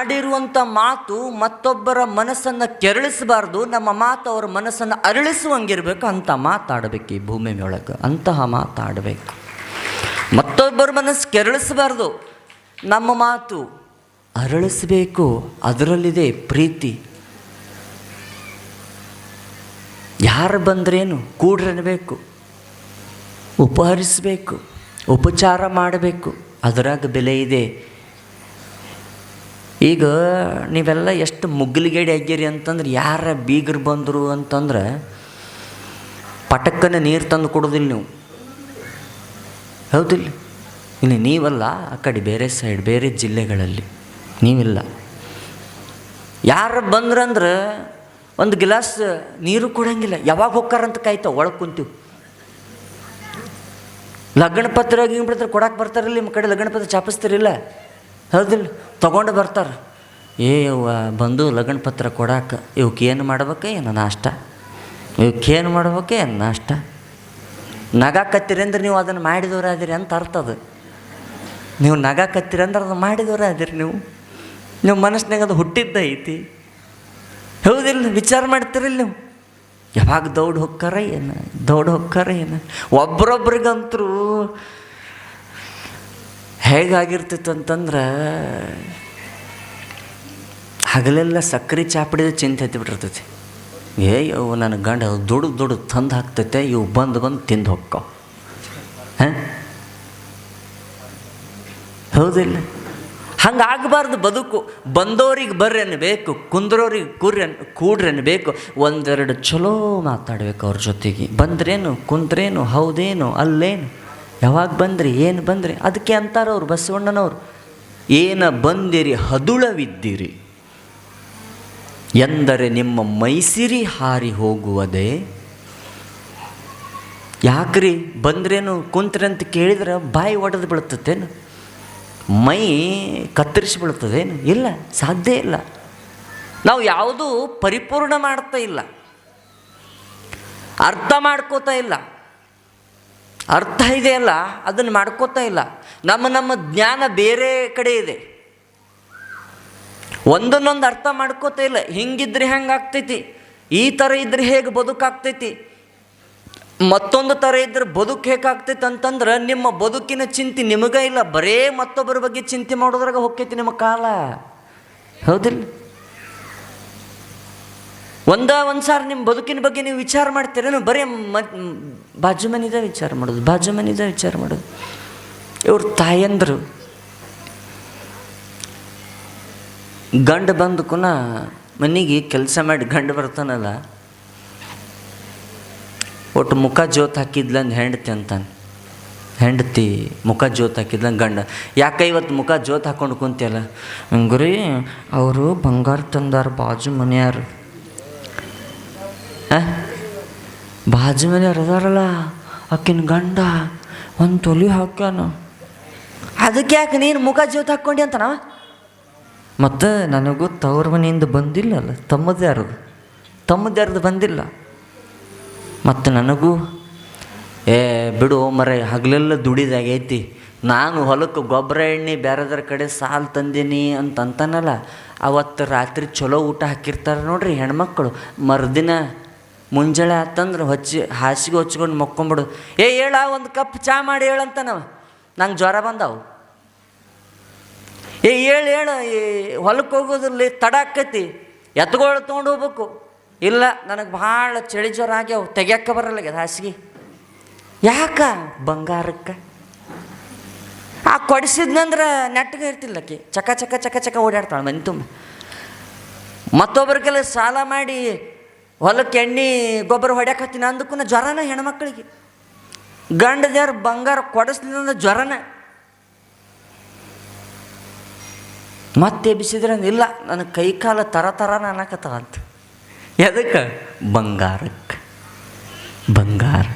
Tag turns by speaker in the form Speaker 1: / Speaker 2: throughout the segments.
Speaker 1: ಆಡಿರುವಂಥ ಮಾತು ಮತ್ತೊಬ್ಬರ ಮನಸ್ಸನ್ನು ಕೆರಳಿಸಬಾರ್ದು, ನಮ್ಮ ಮಾತು ಅವರ ಮನಸ್ಸನ್ನು ಅರಳಿಸುವಂಗಿರ್ಬೇಕು ಅಂತ ಮಾತಾಡಬೇಕು ಈ ಭೂಮಿ ಒಳಗೆ. ಅಂತಹ ಮಾತಾಡಬೇಕು. ಮತ್ತೊಬ್ಬರ ಮನಸ್ಸು ಕೆರಳಿಸಬಾರ್ದು, ನಮ್ಮ ಮಾತು ಅರಳಿಸಬೇಕು, ಅದರಲ್ಲಿದೆ ಪ್ರೀತಿ. ಯಾರು ಬಂದ್ರೇನು ಕೂಡ್ರನ್ಬೇಕು, ಉಪಹರಿಸಬೇಕು, ಉಪಚಾರ ಮಾಡಬೇಕು, ಅದರಾಗ ಬೆಲೆ ಇದೆ. ಈಗ ನೀವೆಲ್ಲ ಎಷ್ಟು ಮುಗ್ಲಿಗೇಡಿ ಆಗ್ಯರಿ ಅಂತಂದ್ರೆ ಯಾರ ಬೀಗರು ಬಂದರು ಅಂತಂದ್ರೆ ಪಟಕ್ಕನೆ ನೀರು ತಂದು ಕೊಡೋದಿಲ್ಲ ನೀವು. ಹೌದಿಲ್ಲ? ಇನ್ನು ನೀವಲ್ಲ, ಆ ಕಡೆ ಬೇರೆ ಸೈಡ್ ಬೇರೆ ಜಿಲ್ಲೆಗಳಲ್ಲಿ ನೀವಿಲ್ಲ. ಯಾರು ಬಂದ್ರಂದ್ರೆ ಒಂದು ಗ್ಲಾಸ್ ನೀರು ಕೊಡಂಗಿಲ್ಲ. ಯಾವಾಗ ಹೋಗ್ತಾರಂತ ಕಾಯ್ತಾವ ಒಳಗೆ ಕುಂತೀವಿ. ಲಗ್ನ ಪತ್ರ ಗಿಂಗ್ಬಿಡ್ತಾರೆ ಕೊಡಕ್ಕೆ ಬರ್ತಾರಲ್ಲ ನಿಮ್ಮ ಕಡೆ ಲಗ್ನಪತ್ರ ಚಾಪಿಸ್ತಿರಿಲ್ಲ? ಹೌದಿಲ್ಲ, ತೊಗೊಂಡು ಬರ್ತಾರೆ. ಏ ಅವ್ವ, ಬಂದು ಲಗ್ನ ಪತ್ರ ಕೊಡಕ್ಕೆ ಇವಕ್ಕೆ ಏನು ಮಾಡ್ಬೇಕು, ಏನು ನಾಷ್ಟ? ಇವಕ್ಕೆ ಏನು ಮಾಡ್ಬೇಕು, ಏನು ನಾಷ್ಟ? ನಗಾಕತ್ತೀರಿ ಅಂದ್ರೆ ನೀವು ಅದನ್ನು ಮಾಡಿದವರಾದಿರಿ ಅಂತ ಅರ್ಥ ಅದು. ನೀವು ನಗಾಕತ್ತೀರಿ ಅಂದ್ರೆ ಅದು ಮಾಡಿದವರಾದಿರಿ ನೀವು. ನೀವು ಮನಸ್ಸಿನಾಗ ಅದು ಹುಟ್ಟಿದ್ದ ಐತಿ. ಹೌದಿಲ್ಲ, ವಿಚಾರ ಮಾಡ್ತೀರಿಲ್ಲ ನೀವು. ಯಾವಾಗ ದೌಡ್ ಹೊಕ್ಕಾರ ಏನು? ದೌಡ್ ಹೊಕ್ಕಾರ ಏನು? ಒಬ್ರೊಬ್ರಿಗಂತರೂ ಹೇಗಾಗಿರ್ತಿತ್ತು ಅಂತಂದ್ರೆ ಹಗಲೆಲ್ಲ ಸಕ್ಕರೆ ಚಾಪಡಿದ ಚಿಂತೆ ಐತಿ ಬಿಟ್ಟಿರ್ತೈತಿ. ಏ ಅವು ನನ್ನ ಗಂಡ ದುಡ್ದು ದುಡ್ದು ತಂದು ಹಾಕ್ತೈತೆ, ಇವು ಬಂದು ಬಂದು ತಿಂದು ಹೊಕ್ಕಾವ ಹಾಂ? ಹೌದಿಲ್ಲ. ಹಂಗೆ ಆಗಬಾರ್ದು ಬದುಕು. ಬಂದೋರಿಗೆ ಬರ್ರಿ ಅನ್ಬೇಕು ಕುಂದ್ರೋರಿಗೆ ಕೂರ್ರಿ ಅನ್, ಕೂಡ್ರಿ ಒಂದೆರಡು ಚಲೋ ಮಾತಾಡ್ಬೇಕು ಅವ್ರ ಜೊತೆಗೆ. ಬಂದ್ರೇನು ಕುಂತ್ರೇನು ಹೌದೇನು, ಅಲ್ಲೇನು? ಯಾವಾಗ ಬಂದ್ರಿ, ಏನು ಬಂದ್ರಿ? ಅದಕ್ಕೆ ಅಂತಾರೆ ಅವ್ರು, ಬಸವಣ್ಣನವ್ರು. ಏನ ಬಂದಿರಿ, ಹದುಳವಿದ್ದಿರಿ. ಎಂದರೆ ನಿಮ್ಮ ಮೈಸಿರಿ ಹಾರಿ ಹೋಗುವುದೇ? ಯಾಕ್ರಿ? ಬಂದ್ರೇನು ಕುಂತ್ರಿ ಅಂತ ಕೇಳಿದ್ರೆ ಬಾಯಿ ಒಡೆದು ಬೀಳ್ತತೇನು ಮೈ ಕತ್ತರಿಸಿ ಬೀಳ್ತದೇನು? ಇಲ್ಲ, ಸಾಧ್ಯ ಇಲ್ಲ. ನಾವು ಯಾವುದೂ ಪರಿಪೂರ್ಣ ಮಾಡ್ತಾ ಇಲ್ಲ. ಅರ್ಥ ಮಾಡ್ಕೋತಾ ಇಲ್ಲ. ಅರ್ಥ ಇದೆಯಲ್ಲ ಅದನ್ನು ಮಾಡ್ಕೋತಾ ಇಲ್ಲ. ನಮ್ಮ ನಮ್ಮ ಜ್ಞಾನ ಬೇರೆ ಕಡೆ ಇದೆ. ಒಂದನ್ನೊಂದು ಅರ್ಥ ಮಾಡ್ಕೋತಾ ಇಲ್ಲ. ಹಿಂಗಿದ್ರೆ ಹೆಂಗೆ ಆಗ್ತೈತಿ? ಈ ಥರ ಇದ್ರೆ ಹೇಗೆ ಬದುಕಾಗ್ತೈತಿ ಮತ್ತೊಂದು ಥರ ಇದ್ರೆ ಬದುಕು ಹೇಗಾಗ್ತೈತೆ ಅಂತಂದ್ರೆ ನಿಮ್ಮ ಬದುಕಿನ ಚಿಂತೆ ನಿಮಗೇ ಇಲ್ಲ. ಬರೇ ಮತ್ತೊಬ್ಬರ ಬಗ್ಗೆ ಚಿಂತೆ ಮಾಡೋದ್ರಾಗ ಹೋಗ್ತೈತಿ ನಿಮ್ಮ ಕಾಲ. ಹೌದಿಲ್ಲ? ಒಂದ ಒಂದು ಸಾರಿ ನಿಮ್ಮ ಬದುಕಿನ ಬಗ್ಗೆ ನೀವು ವಿಚಾರ ಮಾಡ್ತೀರೇನು ಬರೀ ಮ ಬಾಜು ಮನಿದ ವಿಚಾರ ಮಾಡೋದು ಬಾಜು ಮನಿದ ವಿಚಾರ ಮಾಡೋದು. ಇವ್ರ ತಾಯಂದರು ಗಂಡು ಬಂದು ಕುನ ಮನೆಗೆ ಕೆಲಸ ಮಾಡಿ ಗಂಡು ಬರ್ತಾನಲ್ಲ, ಒಟ್ಟು ಮುಖ ಜೋತ್ ಹಾಕಿದ್ಲಂದು ಹೆಂಡತಿ ಅಂತಾನೆ. ಹೆಂಡತಿ ಮುಖ ಜೋತ್ ಹಾಕಿದ್ಲ ಗಂಡ. ಯಾಕೆ ಇವತ್ತು ಮುಖ ಜೋತ್ ಹಾಕೊಂಡು ಕುಂತಿಯಲ್ಲ? ಹಂಗ್ರಿ ಅವರು ಬಂಗಾರ ತಂದಾರ ಬಾಜು ಮನೆಯಾರು ಆ? ಬಾಜು ಮನೆಯವ್ರು ಅದಾರಲ್ಲ ಅಕ್ಕಿನ ಗಂಡ ಒಂದು ತೊಲಿ ಹಾಕ್ಯಾನ. ಅದಕ್ಕೆ ಯಾಕೆ ನೀನು ಮುಖ ಜೀವತ ಹಾಕ್ಕೊಂಡಿ ಅಂತನವ ಮತ್ತು ನನಗೂ ತವ್ರ ಮನೆಯಿಂದ ಬಂದಿಲ್ಲಲ್ಲ ಅಲ್ಲ ತಮ್ಮದ್ಯಾರದು? ತಮ್ಮದು ಯಾರ್ದು ಬಂದಿಲ್ಲ. ಮತ್ತು ನನಗೂ ಏ ಬಿಡು ಮರ ಹಗಲೆಲ್ಲ ದುಡಿದಾಗೈತಿ. ನಾನು ಹೊಲಕ್ಕೆ ಗೊಬ್ಬರ ಎಣ್ಣೆ ಬೇರೆದ್ರ ಕಡೆ ಸಾಲು ತಂದೀನಿ ಅಂತ ಅಂತಾನಲ್ಲ ಅವತ್ತು ರಾತ್ರಿ ಚಲೋ ಊಟ ಹಾಕಿರ್ತಾರೆ ನೋಡ್ರಿ ಹೆಣ್ಮಕ್ಳು. ಮರುದಿನ ಮುಂಜಾನೆ ಆತಂದ್ರೆ ಹೊಚ್ಚಿ, ಹಾಸಿಗೆ ಹೊಚ್ಕೊಂಡು ಮಕ್ಕೊಂಬಿಡು. ಏ, ಹೇಳ, ಒಂದು ಕಪ್ ಚಾ ಮಾಡಿ ಹೇಳಂತ ನಾವು ನಂಗೆ ಜ್ವರ ಬಂದಾವು. ಏ, ಹೇಳು ಹೇಳು ಹೊಲಕ್ಕೆ ಹೋಗೋದ್ರಲ್ಲಿ ತಡ ಆಕೈತಿ. ಎತ್ಗಳು ತೊಗೊಂಡು ಹೋಗ್ಬೇಕು. ಇಲ್ಲ, ನನಗೆ ಭಾಳ ಚಳಿ ಜ್ವರ ಆಗ್ಯಾವ. ತೆಗಿಯಕ್ಕೆ ಬರಲ್ಲ ಹಾಸಿಗೆ. ಯಾಕ? ಬಂಗಾರಕ್ಕೆ. ಆ ಕೊಡಿಸಿದ್ನಂದ್ರೆ ನೆಟ್ಟಗೆ ಇರ್ತಿಲ್ಲ ಆಕಿ. ಚಕ ಚಕ ಚಕ ಚಕ ಓಡಾಡ್ತಾಳೆ ಮನೆ ತುಂಬ. ಮತ್ತೊಬ್ಬರ ಕೆಲ ಸಾಲ ಮಾಡಿ ಹೊಲಕ್ಕೆ ಎಣ್ಣೆ, ಗೊಬ್ಬರ ಹೊಡ್ಯಾಕತ್ತೀನಿ ಅಂದಕ್ಕೂ ಜ್ವರನ ಹೆಣ್ಮಕ್ಳಿಗೆ. ಗಂಡದ್ಯಾರು ಬಂಗಾರ ಕೊಡಿಸ್ಲಿಲ್ಲ ಅಂದ್ರೆ ಜ್ವರನ. ಮತ್ತೆ ಬಿಸಿದ್ರೆ ಇಲ್ಲ, ನನ್ನ ಕೈ ಕಾಲು ತರ ತರ ಅನ್ನಕತ್ತವಂತ ಎದಕ್ಕೆ? ಬಂಗಾರಕ್ಕೆ. ಬಂಗಾರ.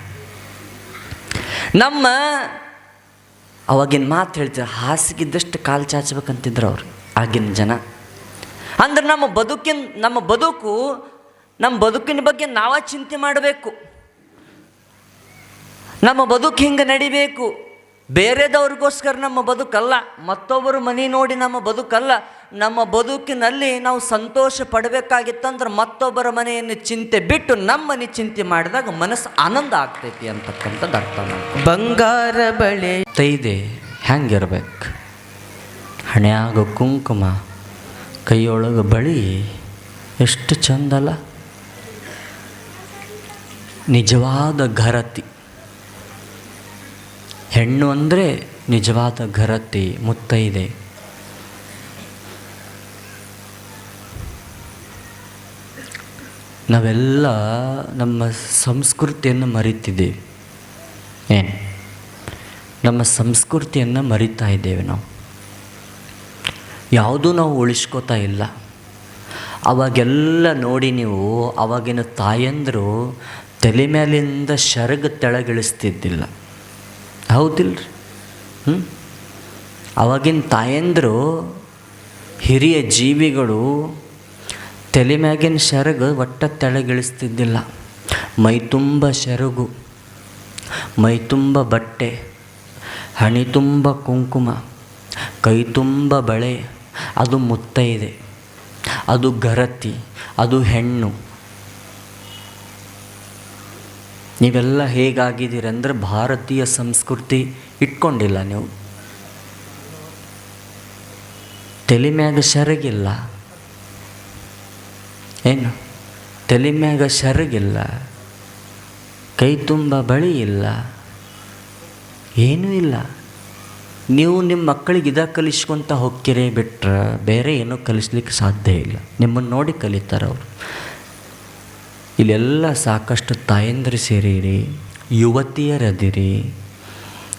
Speaker 1: ನಮ್ಮ ಅವಾಗಿನ ಮಾತು ಹೇಳ್ತಾರೆ ಹಾಸಿಗಿದ್ದಷ್ಟು ಕಾಲು ಚಾಚಬೇಕಂತಿದ್ರು ಅವ್ರು, ಆಗಿನ ಜನ. ಅಂದ್ರೆ ನಮ್ಮ ಬದುಕಿನ, ನಮ್ಮ ಬದುಕು ನಮ್ಮ ಬದುಕಿನ ಬಗ್ಗೆ ನಾವ ಚಿಂತೆ ಮಾಡಬೇಕು. ನಮ್ಮ ಬದುಕು ಹಿಂಗೆ ನಡಿಬೇಕು. ಬೇರೆದವ್ರಿಗೋಸ್ಕರ ನಮ್ಮ ಬದುಕಲ್ಲ ಮತ್ತೊಬ್ಬರು ಮನೆ ನೋಡಿ ನಮ್ಮ ಬದುಕಲ್ಲ ನಮ್ಮ ಬದುಕಿನಲ್ಲಿ ನಾವು ಸಂತೋಷ ಪಡಬೇಕಾಗಿತ್ತಂದ್ರೆ ಮತ್ತೊಬ್ಬರ ಮನೆಯನ್ನು ಚಿಂತೆ ಬಿಟ್ಟು ನಮ್ಮ ಮನೆ ಚಿಂತೆ ಮಾಡಿದಾಗ ಮನಸ್ಸು ಆನಂದ ಆಗ್ತೈತಿ ಅಂತಕ್ಕಂಥದ್ದು ಅರ್ಥ
Speaker 2: ಬಂಗಾರ ಬಳೆ.
Speaker 1: ತೈದೆ ಹೆಂಗಿರ್ಬೇಕು ಹಣೆಯಾಗ ಕುಂಕುಮ ಕೈಯೊಳಗೆ ಬಳಿ ಎಷ್ಟು ಚಂದಲ್ಲ ನಿಜವಾದ ಘರತಿ. ಹೆಣ್ಣು ಅಂದರೆ ನಿಜವಾದ ಘರತಿ ಮುತ್ತೈದೆ ನಾವೆಲ್ಲ ನಮ್ಮ ಸಂಸ್ಕೃತಿಯನ್ನು ಮರಿತಿದ್ದೇವೆ ಏನು? ನಮ್ಮ ಸಂಸ್ಕೃತಿಯನ್ನು ಮರಿತಾ ಇದ್ದೇವೆ ನಾವು. ಯಾವುದೂ ನಾವು ಉಳಿಸ್ಕೋತಾ ಇಲ್ಲ. ಅವಾಗೆಲ್ಲ ನೋಡಿ ನೀವು, ಅವಾಗಿನ ತಾಯಂದರು ತಲೆ ಮೇಲಿಂದ ಶರಗ ತೆಳಗಿಳಿಸ್ತಿದ್ದಿಲ್ಲ. ಹೌದಿಲ್ರಿ? ಹ್ಞೂ ಅವಾಗಿನ ತಾಯಂದರು ಹಿರಿಯ ಜೀವಿಗಳು ತಲೆ ಮ್ಯಾಗಿನ ಶರಗ ಒಟ್ಟ ತೆಳಗಿಳಿಸ್ತಿದ್ದಿಲ್ಲ. ಮೈ ತುಂಬ ಶರಗು, ಮೈ ತುಂಬ ಬಟ್ಟೆ, ಹಣಿ ತುಂಬ ಕುಂಕುಮ, ಕೈ ತುಂಬ ಬಳೆ, ಅದು ಮುತ್ತೈದೆ ಅದು ಗರತಿ, ಅದು ಹೆಣ್ಣು ನೀವೆಲ್ಲ ಹೇಗಾಗಿದ್ದೀರಿ ಅಂದರೆ ಭಾರತೀಯ ಸಂಸ್ಕೃತಿ ಇಟ್ಕೊಂಡಿಲ್ಲ ನೀವು. ತಲೆ ಮ್ಯಾಗ ಸೆರಗಿಲ್ಲ ಏನು? ತಲೆ ಮ್ಯಾಗ ಸೆರಗಿಲ್ಲ ಕೈ ತುಂಬ ಬಳಿ ಇಲ್ಲ. ಏನೂ ಇಲ್ಲ. ನೀವು ನಿಮ್ಮ ಮಕ್ಕಳಿಗೆ ಇದ ಕಲಿಸ್ಕೊತ ಹೋಗ್ತೀರಿ ಬಿಟ್ರೆ ಬೇರೆ ಏನೂ ಕಲಿಸ್ಲಿಕ್ಕೆ ಸಾಧ್ಯ ಇಲ್ಲ. ನಿಮ್ಮನ್ನು ನೋಡಿ ಕಲಿತಾರೆ ಅವರು ಇಲ್ಲೆಲ್ಲ ಸಾಕಷ್ಟು ತಾಯಂದಿರು ಸೇರಿರಿ ಯುವತಿಯರದಿರಿ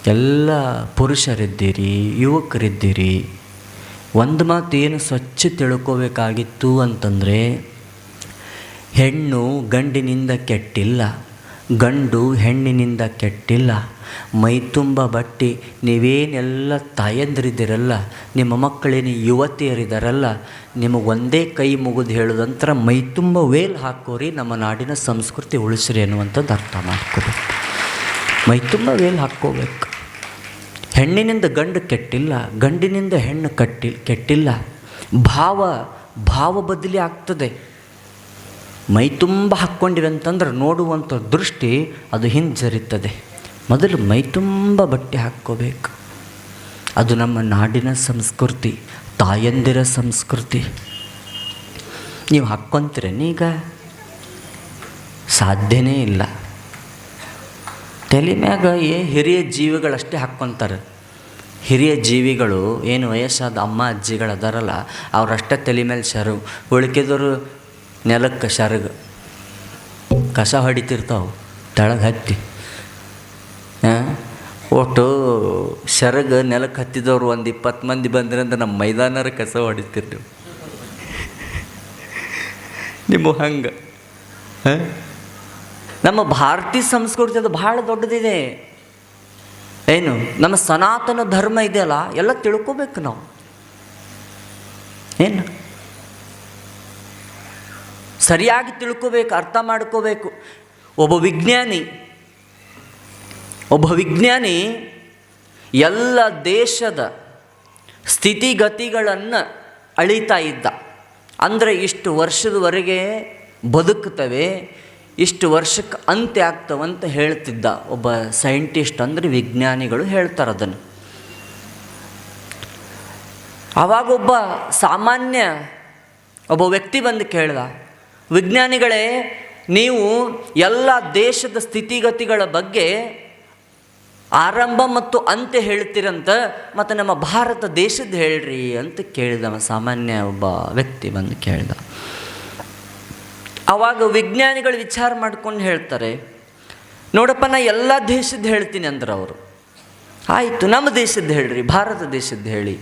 Speaker 1: ಎಲ್ಲ ಪುರುಷರಿದ್ದೀರಿ, ಯುವಕರಿದ್ದೀರಿ. ಒಂದು ಮಾತು ಏನು ಸ್ವಚ್ಛ ತಿಳ್ಕೋಬೇಕಾಗಿತ್ತು ಅಂತಂದರೆ, ಹೆಣ್ಣು ಗಂಡಿನಿಂದ ಕೆಟ್ಟಿಲ್ಲ. ಗಂಡು ಹೆಣ್ಣಿನಿಂದ ಕೆಟ್ಟಿಲ್ಲ, ಮೈ ತುಂಬ ಬಟ್ಟಿ, ನೀವೇನೆಲ್ಲ ತಾಯಂದಿರಿದ್ದೀರಲ್ಲ, ನಿಮ್ಮ ಮಕ್ಕಳೇನು ಯುವತಿಯರಿದ್ದಾರಲ್ಲ ನಿಮಗೆ ಒಂದೇ ಕೈ ಮುಗಿದು ಹೇಳೋದಂತರ ಮೈ ತುಂಬ ವೇಲ್ ಹಾಕೋರಿ, ನಮ್ಮ ನಾಡಿನ ಸಂಸ್ಕೃತಿ ಉಳಿಸ್ರಿ ಅನ್ನುವಂಥದ್ದು ಅರ್ಥ ಮಾಡ್ಕೋಬೇಕು ಮೈ ತುಂಬ ವೇಲ್ ಹಾಕ್ಕೋಬೇಕು. ಹೆಣ್ಣಿನಿಂದ ಗಂಡು ಕೆಟ್ಟಿಲ್ಲ, ಗಂಡಿನಿಂದ ಹೆಣ್ಣು ಕಟ್ಟಿ, ಕೆಟ್ಟಿಲ್ಲ. ಭಾವ ಭಾವ ಬದಲಿ ಆಗ್ತದೆ. ಮೈ ತುಂಬ ಹಾಕ್ಕೊಂಡಿವೆ ಅಂತಂದ್ರೆ ನೋಡುವಂಥ ದೃಷ್ಟಿ ಅದು ಹಿಂಜರಿತದೆ. ಮೊದಲು ಮೈ ತುಂಬ ಬಟ್ಟೆ ಹಾಕ್ಕೋಬೇಕು. ಅದು ನಮ್ಮ ನಾಡಿನ ಸಂಸ್ಕೃತಿ, ತಾಯಂದಿರ ಸಂಸ್ಕೃತಿ. ನೀವು ಹಾಕ್ಕೊಂತೀರೇನೀಗ ಸಾಧ್ಯನೇ ಇಲ್ಲ. ತಲೆ ಮ್ಯಾಗ ಏ ಹಿರಿಯ ಜೀವಿಗಳಷ್ಟೇ ಹಾಕ್ಕೊಂತಾರೆ. ಹಿರಿಯ ಜೀವಿಗಳು ಏನು ವಯಸ್ಸಾದ ಅಮ್ಮ ಅಜ್ಜಿಗಳು ಅದಾರಲ್ಲ ಅವರಷ್ಟೇ ತಲೆ ಮೇಲೆ ಶರು ಉಳ್ಕಿದವರು ನೆಲಕ್ಕೆ ಶರಗು ಕಸ ಹೊಡಿತಿರ್ತಾವೆ, ತಳಗೆ ಹತ್ತಿ. ಒಟ್ಟು ಸೆರಗ ನೆಲಕ್ಕೆ ಹತ್ತಿದವ್ರು ಒಂದು ಇಪ್ಪತ್ತು ಮಂದಿ ಬಂದ್ರಂದ್ರೆ ನಮ್ಮ ಮೈದಾನರ ಕಸ ಹೊಡಿತಿರ್ತೀವಿ. ನಿಮ್ಮ ಹಂಗೆ. ಹಾಂ ನಮ್ಮ ಭಾರತೀಯ ಸಂಸ್ಕೃತಿ ಅದು ಭಾಳ ದೊಡ್ಡದಿದೆ. ಏನು? ನಮ್ಮ ಸನಾತನ ಧರ್ಮ ಇದೆಯಲ್ಲ, ಎಲ್ಲ ತಿಳ್ಕೊಬೇಕು ನಾವು. ಏನು? ಸರಿಯಾಗಿ ತಿಳ್ಕೋಬೇಕು, ಅರ್ಥ ಮಾಡ್ಕೋಬೇಕು. ಒಬ್ಬ ವಿಜ್ಞಾನಿ ಒಬ್ಬ ವಿಜ್ಞಾನಿ ಎಲ್ಲ ದೇಶದ ಸ್ಥಿತಿಗತಿಗಳನ್ನು ಅಳಿತಾ ಇದ್ದ. ಅಂದರೆ ಇಷ್ಟು ವರ್ಷದವರೆಗೆ ಬದುಕ್ತವೆ ಇಷ್ಟು ವರ್ಷಕ್ಕೆ ಅಂತ್ಯ ಆಗ್ತವಂತ ಹೇಳ್ತಿದ್ದ ಒಬ್ಬ ಸೈಂಟಿಸ್ಟ್ ಅಂದರೆ ವಿಜ್ಞಾನಿಗಳು ಹೇಳ್ತಾರೆ ಅದನ್ನು. ಆವಾಗೊಬ್ಬ ಸಾಮಾನ್ಯ ಒಬ್ಬ ವ್ಯಕ್ತಿ ಬಂದು ಕೇಳ್ದ ವಿಜ್ಞಾನಿಗಳೇ, ನೀವು ಎಲ್ಲ ದೇಶದ ಸ್ಥಿತಿಗತಿಗಳ ಬಗ್ಗೆ ಆರಂಭ ಮತ್ತು ಅಂತ್ಯ ಹೇಳ್ತೀರಂತ, ಮತ್ತು ನಮ್ಮ ಭಾರತ ದೇಶದ ಹೇಳ್ರಿ ಅಂತ ಕೇಳಿದ ಸಾಮಾನ್ಯ ಒಬ್ಬ ವ್ಯಕ್ತಿ ಬಂದು ಕೇಳಿದ. ಆವಾಗ ವಿಜ್ಞಾನಿಗಳು ವಿಚಾರ ಮಾಡ್ಕೊಂಡು ಹೇಳ್ತಾರೆ, ನೋಡಪ್ಪ, ನಾ ಎಲ್ಲ ದೇಶದ್ದು ಹೇಳ್ತೀನಿ ಅಂದ್ರೆ ಅವರು. ಆಯಿತು, ನಮ್ಮ ದೇಶದ್ದು ಹೇಳ್ರಿ, ಭಾರತ ದೇಶದ್ದು ಹೇಳಿ.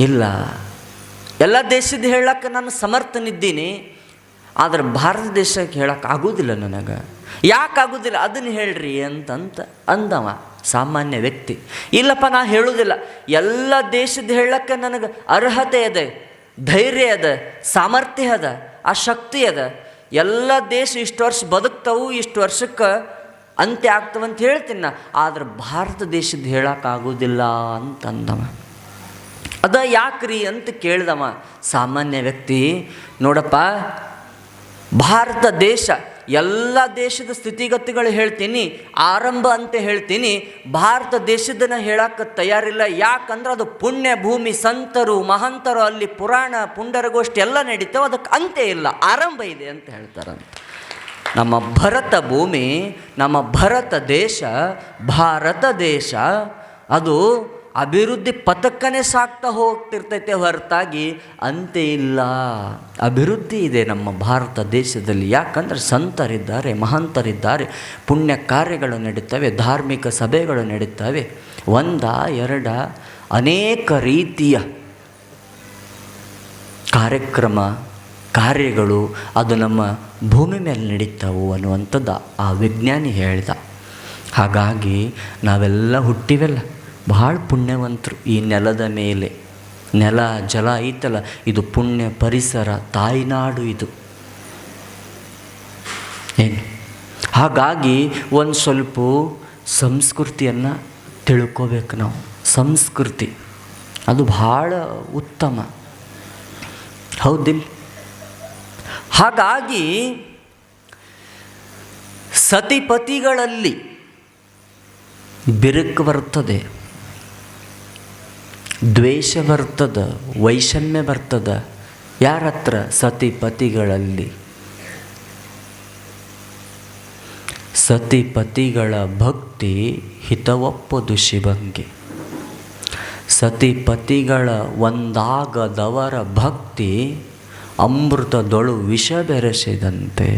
Speaker 1: ಇಲ್ಲ ಎಲ್ಲ ದೇಶದ ಹೇಳಕ್ಕೆ ನಾನು ಸಮರ್ಥನಿದ್ದೀನಿ, ಆದರೆ ಭಾರತ ದೇಶಕ್ಕೆ ಹೇಳಕ್ಕೆ ಆಗೋದಿಲ್ಲ ನನಗೆ. ಯಾಕೆ ಆಗೋದಿಲ್ಲ? ಅದನ್ನು ಹೇಳ್ರಿ ಅಂತಂತ ಅಂದವ ಸಾಮಾನ್ಯ ವ್ಯಕ್ತಿ. ಇಲ್ಲಪ್ಪ, ನಾ ಹೇಳೋದಿಲ್ಲ. ಎಲ್ಲ ದೇಶದ ಹೇಳಕ್ಕೆ ನನಗೆ ಅರ್ಹತೆ ಅದ, ಧೈರ್ಯ ಅದ, ಸಾಮರ್ಥ್ಯ ಅದ, ಆ ಶಕ್ತಿ ಅದ. ಎಲ್ಲ ದೇಶ ಇಷ್ಟು ವರ್ಷ ಬದುಕ್ತವು, ಇಷ್ಟು ವರ್ಷಕ್ಕೆ ಅಂತ್ಯ ಆಗ್ತವಂತ ಹೇಳ್ತೀನಿ ನಾ. ಆದ್ರೆ ಭಾರತ ದೇಶದ ಹೇಳೋಕ್ಕಾಗೋದಿಲ್ಲ ಅಂತ ಅಂದವ ಅದ ಯಾಕ್ರಿ ಅಂತ ಕೇಳ್ದವ. ಸಾಮಾನ್ಯ ವ್ಯಕ್ತಿ, ನೋಡಪ್ಪ, ಭಾರತ ದೇಶ, ಎಲ್ಲ ದೇಶದ ಸ್ಥಿತಿಗತಿಗಳು ಹೇಳ್ತೀನಿ, ಆರಂಭ ಅಂತ ಹೇಳ್ತೀನಿ, ಭಾರತ ದೇಶದನ್ನ ಹೇಳಕ್ಕೆ ತಯಾರಿಲ್ಲ. ಯಾಕಂದ್ರೆ ಅದು ಪುಣ್ಯ ಭೂಮಿ, ಸಂತರು, ಮಹಂತರು, ಅಲ್ಲಿ ಪುರಾಣ, ಪುಂಡರಗೋಷ್ಠಿ ಎಲ್ಲ ನಡೀತಾವೆ, ಅದಕ್ಕೆ ಅಂತ್ಯ ಇಲ್ಲ, ಆರಂಭ ಇದೆ ಅಂತ ಹೇಳ್ತಾರಂತ. ನಮ್ಮ ಭರತ ಭೂಮಿ, ನಮ್ಮ ಭರತ ದೇಶ, ಭಾರತ ದೇಶ, ಅದು ಅಭಿವೃದ್ಧಿ ಪಥಕ್ಕನೇ ಸಾಕ್ತಾ ಹೋಗ್ತಿರ್ತೈತೆ ಹೊರತಾಗಿ ಅಂತೆ ಇಲ್ಲ. ಅಭಿವೃದ್ಧಿ ಇದೆ ನಮ್ಮ ಭಾರತ ದೇಶದಲ್ಲಿ. ಯಾಕಂದ್ರೆ ಸಂತರಿದ್ದಾರೆ, ಮಹಂತರಿದ್ದಾರೆ. ಪುಣ್ಯ ಕಾರ್ಯಗಳು ನಡೀತವೆ, ಧಾರ್ಮಿಕ ಸಭೆಗಳು ನಡೀತವೆ. ಒಂದ, ಎರಡ ಅನೇಕ ರೀತಿಯ ಕಾರ್ಯಕ್ರಮ, ಕಾರ್ಯಗಳು ಅದು ನಮ್ಮ ಭೂಮಿ ಮೇಲೆ ನಡೀತಾವು ಅನ್ನುವಂಥದ್ದು ಆ ವಿಜ್ಞಾನಿ ಹೇಳಿದ. ಹಾಗಾಗಿ ನಾವೆಲ್ಲ ಹುಟ್ಟಿವೆಲ್ಲ. ಭಾಳ ಪುಣ್ಯವಂತರು ಈ ನೆಲದ ಮೇಲೆ. ನೆಲ, ಜಲ ಐತಲ್ಲ, ಇದು ಪುಣ್ಯ ಪರಿಸರ, ತಾಯ್ನಾಡು ಇದು. ಏನು? ಹಾಗಾಗಿ ಒಂದು ಸ್ವಲ್ಪ ಸಂಸ್ಕೃತಿಯನ್ನು ತಿಳ್ಕೋಬೇಕು ನಾವು. ಸಂಸ್ಕೃತಿ, ಅದು ಭಾಳ ಉತ್ತಮ. ಹೌದಿಲ್ಲ ಹಾಗಾಗಿ ಸತಿಪತಿಗಳಲ್ಲಿ ಬಿರುಕು ಬರ್ತದೆ ದ್ವೇಷ ಬರ್ತದ, ವೈಷಮ್ಯ ಬರ್ತದೆ ಯಾರ ಹತ್ರ ಸತಿಪತಿಗಳಲ್ಲಿ ಸತಿಪತಿಗಳ ಭಕ್ತಿ ಹಿತವಪ್ಪದು ಶಿವಂಗೆ. ಸತಿಪತಿಗಳ ಒಂದಾಗದವರ ಭಕ್ತಿ ಅಮೃತದೊಳು ವಿಷ ಬೆರೆಸಿದಂತೆ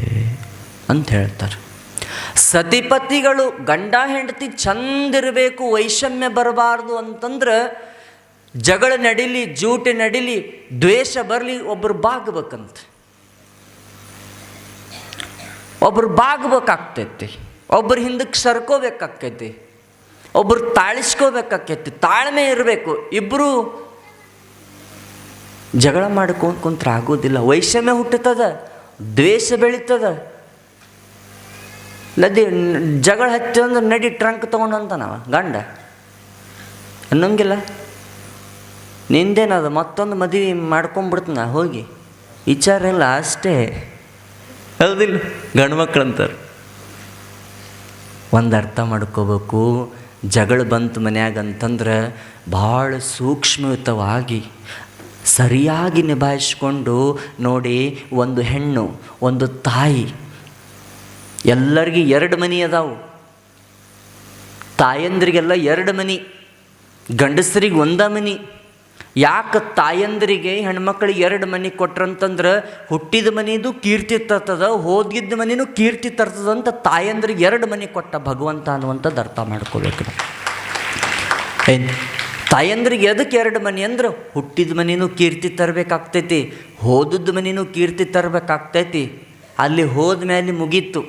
Speaker 1: ಅಂತ ಹೇಳ್ತಾರೆ. ಸತಿಪತಿಗಳು ಗಂಡ ಹೆಂಡತಿ ಚಂದಿರಬೇಕು, ವೈಷಮ್ಯ ಬರಬಾರ್ದು ಅಂತಂದ್ರೆ ಜಗಳ ನಡೀಲಿ, ಜೂಟಿ ನಡೀಲಿ, ದ್ವೇಷ ಬರಲಿ ಒಬ್ಬರು ಬಾಗ್ಬೇಕಂತ. ಒಬ್ರು ಬಾಗ್ಬೇಕಾಗ್ತೈತಿ. ಒಬ್ಬರು ಹಿಂದಕ್ಕೆ ಸರ್ಕೋಬೇಕಾಕೈತಿ ಒಬ್ಬರು ತಾಳಿಸ್ಕೋಬೇಕಾಕೈತಿ ತಾಳ್ಮೆ ಇರಬೇಕು. ಇಬ್ಬರು ಜಗಳ ಮಾಡ್ಕೊಂಡು ಕುಂತ್ರೆ ಆಗೋದಿಲ್ಲ. ವೈಷಮ್ಯ ಹುಟ್ಟುತ್ತದ, ದ್ವೇಷ ಬೆಳೀತದ. ನದಿ ಜಗಳ ಹಚ್ಚಿ ಅಂದ್ರೆ ನಡಿ, ಟ್ರಂಕ್ ತೊಗೊಂಡಂತ ನಾವು, ಗಂಡ. ಅನ್ನಂಗಿಲ್ಲ? ನಿಂದೇನದು ಮತ್ತೊಂದು ಮದುವೆ ನಾ ಹೋಗಿ. ವಿಚಾರ ಇಲ್ಲ ಅಷ್ಟೇ. ಹೌದಿಲ್ಲ ಗಂಡು ಮಕ್ಕಳಂತಾರೆ ಒಂದು ಅರ್ಥ ಮಾಡ್ಕೋಬೇಕು. ಜಗಳ ಬಂತು ಮನ್ಯಾಗ ಅಂತಂದ್ರೆ ಭಾಳ ಸೂಕ್ಷ್ಮಯುತವಾಗಿ ಸರಿಯಾಗಿ ನಿಭಾಯಿಸ್ಕೊಂಡು ನೋಡಿ ಒಂದು ಹೆಣ್ಣು ಒಂದು ತಾಯಿ. ಎಲ್ಲರಿಗೂ ಎರಡು ಮನಿ ಅದಾವು. ತಾಯಂದ್ರಿಗೆಲ್ಲ ಎರಡು ಮನಿ ಗಂಡಸರಿಗೆ ಒಂದ ಮನಿ. ಯಾಕೆ ತಾಯಂದ್ರಿಗೆ ಹೆಣ್ಮಕ್ಳಿಗೆ ಎರಡು ಮನೆ ಕೊಟ್ರಂತಂದ್ರೆ ಹುಟ್ಟಿದ ಮನಿದು ಕೀರ್ತಿ ತರ್ತದ ಹೋದಿದ್ದ ಮನಿನೂ ಕೀರ್ತಿ ತರ್ತದ ಅಂತ ತಾಯಂದ್ರಿಗೆ ಎರಡು ಮನೆ ಕೊಟ್ಟ ಭಗವಂತ ಅನ್ನುವಂಥದ್ದು ಅರ್ಥ ಮಾಡ್ಕೋಬೇಕು ಏನು? ತಾಯಂದ್ರಿಗೆ ಎದಕ್ಕೆ ಎರಡು ಮನೆ ಅಂದ್ರೆ ಹುಟ್ಟಿದ ಮನಿನೂ ಕೀರ್ತಿ ತರಬೇಕಾಗ್ತೈತಿ, ಹೋದದ್ದು ಮನಿನೂ ಕೀರ್ತಿ ತರಬೇಕಾಗ್ತೈತಿ, ಅಲ್ಲಿ ಹೋದ ಮೇಲೆ ಮುಗೀತು.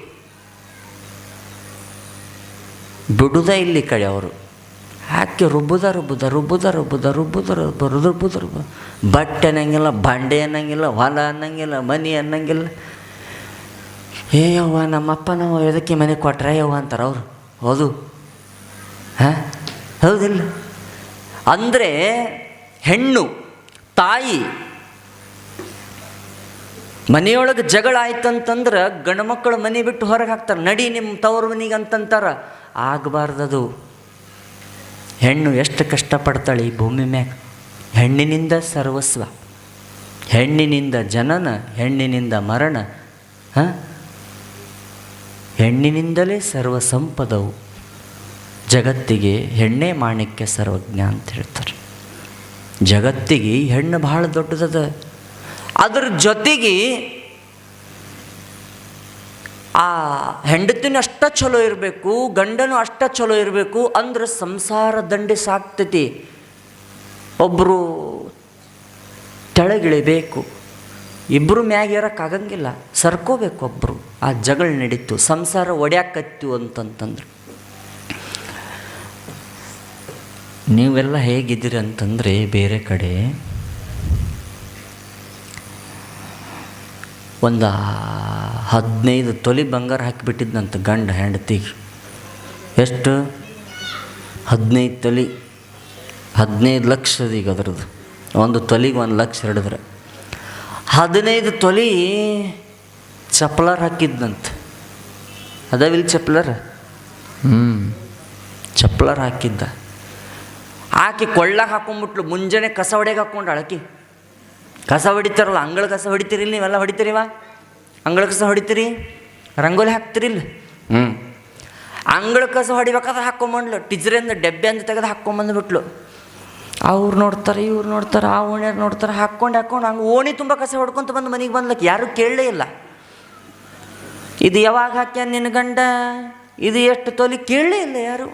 Speaker 1: ಬಿಡುದ ಇಲ್ಲಿ ಕಡೆ ಅವರು. ಹಾಕಿ ರುಬ್ಬುದ ರುಬ್ಬುದ ರುಬ್ಬುದ ರುಬ್ಬುದ ರುಬ್ಬುದ ರುಬ್ಬ ರುಬ್ಬುದ ರುಬ್ಬ ಬಟ್ಟೆ ಅನ್ನಂಗಿಲ್ಲ, ಬಂಡೆ ಅನ್ನಂಗಿಲ್ಲ, ಹೊಲ ಅನ್ನಂಗಿಲ್ಲ, ಮನೆ ಅನ್ನಂಗಿಲ್ಲ. ಏ ಯವ್ವ ನಮ್ಮಪ್ಪ ನಾವು ಎದಕ್ಕೆ ಮನೆ ಕೊಟ್ರೆ ಯವ್ವ ಅಂತಾರೆ ಅವರು. ಹೌದು. ಹಾಂ? ಹೌದಿಲ್ಲ. ಅಂದರೆ ಹೆಣ್ಣು, ತಾಯಿ, ಮನೆಯೊಳಗೆ ಜಗಳ ಆಯ್ತಂತಂದ್ರೆ ಗಂಡು ಮಕ್ಕಳು ಮನೆ ಬಿಟ್ಟು ಹೊರಗೆ ಹಾಕ್ತಾರೆ. ನಡಿ ನಿಮ್ಮ ತವರು ಮನೆಗೆ ಅಂತಂತಾರೆ ಆಗಬಾರ್ದದು. ಹೆಣ್ಣು ಎಷ್ಟು ಕಷ್ಟಪಡ್ತಾಳೆ ಈ ಭೂಮಿ ಮ್ಯಾಗ? ಹೆಣ್ಣಿನಿಂದ ಸರ್ವಸ್ವ. ಹೆಣ್ಣಿನಿಂದ ಜನನ, ಹೆಣ್ಣಿನಿಂದ ಮರಣ, ಹಾಂ? ಹೆಣ್ಣಿನಿಂದಲೇ ಸರ್ವ ಸಂಪದವು ಜಗತ್ತಿಗೆ ಹೆಣ್ಣೇ ಮಾಣಿಕ್ಯ ಸರ್ವಜ್ಞ ಅಂತ ಹೇಳ್ತಾರೆ. ಜಗತ್ತಿಗೆ ಹೆಣ್ಣು ಭಾಳ ದೊಡ್ಡದದ. ಅದ್ರ ಜೊತೆಗೆ ಆ ಹೆಂಡತಿನೂ ಅಷ್ಟ ಚಲೋ ಇರಬೇಕು, ಗಂಡನೂ ಅಷ್ಟ ಚಲೋ ಇರಬೇಕು ಅಂದ್ರೆ ಸಂಸಾರ ದಂಡೆ ಸಾಕ್ತೈತಿ. ಒಬ್ಬರು ತೆಳಗಿಳಿಬೇಕು ಇಬ್ಬರು ಮ್ಯಾಗ ಇರೋಕ್ಕಾಗಂಗಿಲ್ಲ ಸರ್ಕೋಬೇಕು ಒಬ್ಬರು ಆ ಜಗಳ ನಡೀತು, ಸಂಸಾರ ಒಡ್ಯಾಕತ್ತು ಅಂತಂತಂದ್ರೆ. ನೀವೆಲ್ಲ ಹೇಗಿದ್ದೀರಿ ಅಂತಂದರೆ ಬೇರೆ ಕಡೆ ಒಂದು ಹದಿನೈದು ತೊಲಿ ಬಂಗಾರ ಹಾಕಿಬಿಟ್ಟಿದ್ನಂತ ಗಂಡ ಹೆಂಡತಿಗೆ. ಎಷ್ಟು? ಹದಿನೈದು ತೊಲಿ ಹದಿನೈದು ಲಕ್ಷದ ಈಗ ಅದ್ರದ್ದು. ಒಂದು ತೊಲಿಗೆ ಒಂದು ಲಕ್ಷ ಹಿಡಿದ್ರೆ. ಹದಿನೈದು ತೊಲಿ ಚಪ್ಪಲರ್ ಹಾಕಿದ್ದಂತೆ ಅದಾವಿಲ್ಲ ಚಪ್ಪಲರ್? ಹ್ಞೂ ಚಪ್ಪಲರ್ ಹಾಕಿದ್ದ. ಹಾಕಿ ಕೊಳ್ಳಾಗ ಹಾಕೊಂಡ್ಬಿಟ್ಲು ಮುಂಜಾನೆ ಕಸ ಹೊಡೆಗೆ ಹಾಕ್ಕೊಂಡು ಆಕಿ. ಕಸ ಹೊಡಿತಾರಲ್ಲ ಅಂಗಳ ಕಸ ಹೊಡಿತೀರಿ ನೀವೆಲ್ಲ ಹೊಡಿತೀರಿವ ಅಂಗಳ ಕಸ ಹೊಡಿತೀರಿ? ರಂಗೋಲಿ ಹಾಕ್ತಿರಿಲ್ಲ ಹ್ಞೂ ಅಂಗಳ ಕಸ ಹೊಡಿಬೇಕಾದ್ರೆ ಹಾಕ್ಕೊಂಬಂದ್ಲು ಟಿಜ್ರಿಂದ ಡಬ್ಬೆ ಅಂತ ತೆಗೆದು ಹಾಕ್ಕೊಂಬಂದ್ಬಿಟ್ಲು ಅವ್ರು ನೋಡ್ತಾರೆ ಇವ್ರು ನೋಡ್ತಾರೆ ಆ ಓಣಿಯರು ನೋಡ್ತಾರೆ ಹಾಕ್ಕೊಂಡು ಹಾಕ್ಕೊಂಡು ಹಂಗೆ ಓಣಿ ತುಂಬ ಕಸ ಹೊಡ್ಕೊಂತ ಬಂದು ಮನೆಗೆ ಬಂದ್ಲಕ್ಕೆ ಯಾರೂ ಕೇಳಲೇ ಇಲ್ಲ. ಇದು ಯಾವಾಗ ಹಾಕ್ಯ ನಿನ್ನ ಗಂಡ? ಇದು ಎಷ್ಟು ತೊಲಿ ಕೇಳಲೇ ಇಲ್ಲ ಯಾರು.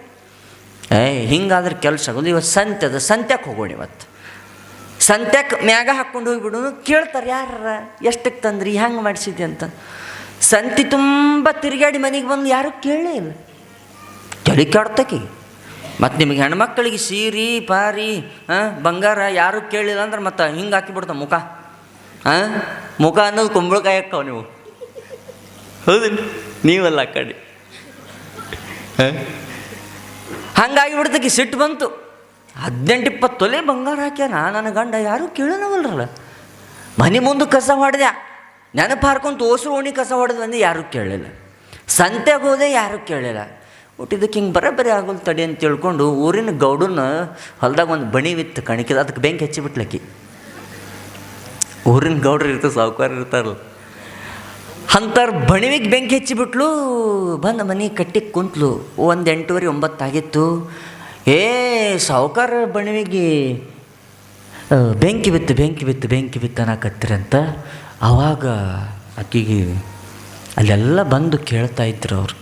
Speaker 1: ಏಯ್ ಹಿಂಗಾದ್ರೆ ಕೆಲಸ ಆಗೋದು ಇವತ್ತು ಸಂತೆ ಅದು ಸಂತ್ಯಾಕೆ ಹೋಗೋಣ ಇವತ್ತು. ಸಂತ್ಯಾಕೆ ಮ್ಯಾಗ ಹಾಕ್ಕೊಂಡು ಹೋಗ್ಬಿಡು. ಕೇಳ್ತಾರೆ ಯಾರ ಎಷ್ಟಕ್ಕೆ ತಂದ್ರಿ? ಹೆಂಗೆ ಮಾಡಿಸಿದ್ದೆ? ಅಂತ. ಸಂತಿ ತುಂಬ ತಿರುಗಾಡಿ ಮನೆಗೆ ಬಂದು ಯಾರೂ ಕೇಳಲೇ ಇಲ್ಲ. ಚಳಿ ಕಾಡ್ತಕಿ. ಮತ್ತು ನಿಮಗೆ ಹೆಣ್ಮಕ್ಳಿಗೆ ಸೀರಿ, ಪಾರಿ ಹಾಂ ಬಂಗಾರ ಯಾರೂ ಕೇಳಿಲ್ಲ ಅಂದ್ರೆ ಮತ್ತೆ ಹಿಂಗೆ ಹಾಕಿಬಿಡ್ತಾವ ಮುಖ. ಹಾಂ ಮುಖ ಅನ್ನೋದು ಕುಂಬಳಕಾಯಿ ಹಾಕ್ತಾವೆ ನೀವು. ಹೌದಿಲ್ಲ ನೀವಲ್ಲ ಆ ಕಡೆ. ಹಂಗಾಗಿ ಬಿಡ್ತಕಿ ಸಿಟ್ಟು ಬಂತು. ಹದಿನೆಂಟು ಇಪ್ಪತ್ತು ತೊಲೆ ಬಂಗಾರ ಹಾಕ್ಯಾನ. ನನ್ನ ಗಂಡ ಯಾರೂ ಕೇಳನವಲ್ರಲ್ಲ. ಮನೆ ಮುಂದೆ ಕಸ ಹೊಡೆದೆ. ನೆನಪು ಹಾರ್ಕೊಂಡು ತೋಸರು ಓಣಿ ಕಸ ಹೊಡೆದು ಬಂದು ಯಾರೂ ಕೇಳಲಿಲ್ಲ. ಸಂತೆಗೆ ಹೋದೆ ಯಾರೂ ಕೇಳಿಲ್ಲ ಹುಟ್ಟಿದಕ್ಕೆ ಹಿಂಗೆ ಬರೋಬ್ಬರಿ ಆಗೋಲ್ ತಡಿ ಅಂತ ತಿಳ್ಕೊಂಡು ಊರಿನ ಗೌಡನ ಹೊಲ್ದಾಗ ಒಂದು ಬಣಿ ವಿತ್ತು ಕಣಕಿದ. ಅದಕ್ಕೆ ಬೆಂಕಿ ಹಚ್ಚಿಬಿಟ್ಲಕ್ಕಿ. ಊರಿನ ಗೌಡ್ರು ಇರ್ತದೆ ಸಾವುಕಾರ ಇರ್ತಾರಲ್ಲ. ಅಂಥವ್ರ ಬಣಿವಿಗೆ ಬೆಂಕಿ ಹಚ್ಚಿಬಿಟ್ಲು. ಬಂದು ಮನೆ ಕಟ್ಟಿ ಕುಂತ್ಲು. ಒಂದು ಎಂಟೂವರೆ ಒಂಬತ್ತಾಗಿತ್ತು. ಏ, ಸಾವುಕಾರ ಬಣವಿಗೆ ಬೆಂಕಿ ಬಿತ್ತು ಬೆಂಕಿ ಬಿತ್ತು ಬೆಂಕಿ ಬಿತ್ತು ಆವಾಗ ಅಕ್ಕಿಗೆ ಅಲ್ಲೆಲ್ಲ ಬಂದು ಕೇಳ್ತಾ ಇದ್ರು ಅವರು.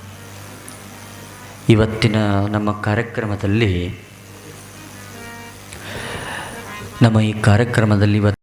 Speaker 1: ಇವತ್ತಿನ ನಮ್ಮ ಕಾರ್ಯಕ್ರಮದಲ್ಲಿ, ನಮ್ಮ ಈ ಕಾರ್ಯಕ್ರಮದಲ್ಲಿ ಇವತ್ತು